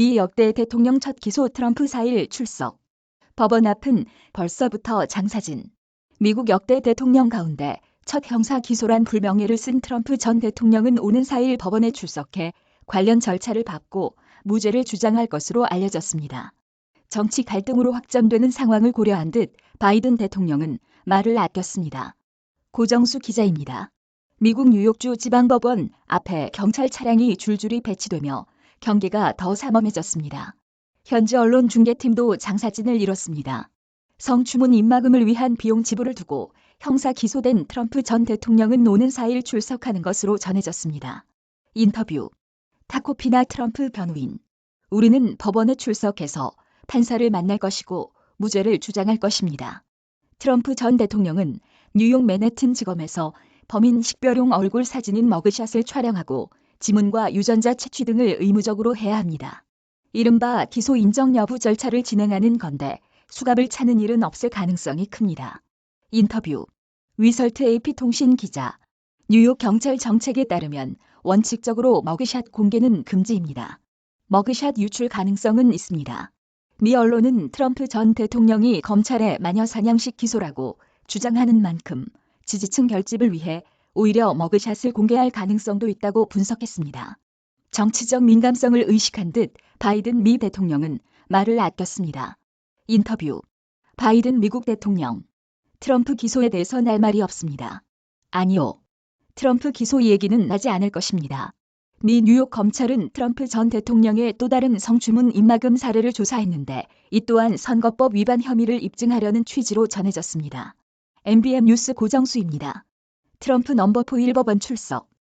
미 역대 대통령 첫 기소 트럼프 4일 출석. 법원 앞은 벌써부터 장사진. 미국 역대 대통령 가운데 첫 형사 기소란 불명예를 쓴 트럼프 전 대통령은 오는 4일 법원에 출석해 관련 절차를 밟고 무죄를 주장할 것으로 알려졌습니다. 정치 갈등으로 확전되는 상황을 고려한 듯 바이든 대통령은 말을 아꼈습니다. 고정수 기자입니다. 미국 뉴욕주 지방법원 앞에 경찰 차량이 줄줄이 배치되며 경계가 더 삼엄해졌습니다. 현지 언론 중계팀도 장사진을 이뤘습니다. 성추문 입막음을 위한 비용 지불을 두고 형사 기소된 트럼프 전 대통령은 오는 4일 출석하는 것으로 전해졌습니다. 인터뷰 타코피나 트럼프 변호인 우리는 법원에 출석해서 판사를 만날 것이고 무죄를 주장할 것입니다. 트럼프 전 대통령은 뉴욕 맨해튼 지검에서 범인 식별용 얼굴 사진인 머그샷을 촬영하고 지문과 유전자 채취 등을 의무적으로 해야 합니다. 이른바 기소 인정 여부 절차를 진행하는 건데 수갑을 차는 일은 없을 가능성이 큽니다. 인터뷰 위설트 AP통신 기자 뉴욕 경찰 정책에 따르면 원칙적으로 머그샷 공개는 금지입니다. 머그샷 유출 가능성은 있습니다. 미 언론은 트럼프 전 대통령이 검찰의 마녀 사냥식 기소라고 주장하는 만큼 지지층 결집을 위해 오히려 머그샷을 공개할 가능성도 있다고 분석했습니다. 정치적 민감성을 의식한 듯 바이든 미 대통령은 말을 아꼈습니다. 인터뷰 바이든 미국 대통령 트럼프 기소에 대해서 날 말이 없습니다. 아니요. 트럼프 기소 얘기는 나지 않을 것입니다. 미 뉴욕 검찰은 트럼프 전 대통령의 또 다른 성추문 입막음 사례를 조사했는데 이 또한 선거법 위반 혐의를 입증하려는 취지로 전해졌습니다. MBM 뉴스 고정수입니다. 트럼프 넘버 4 1법원 출석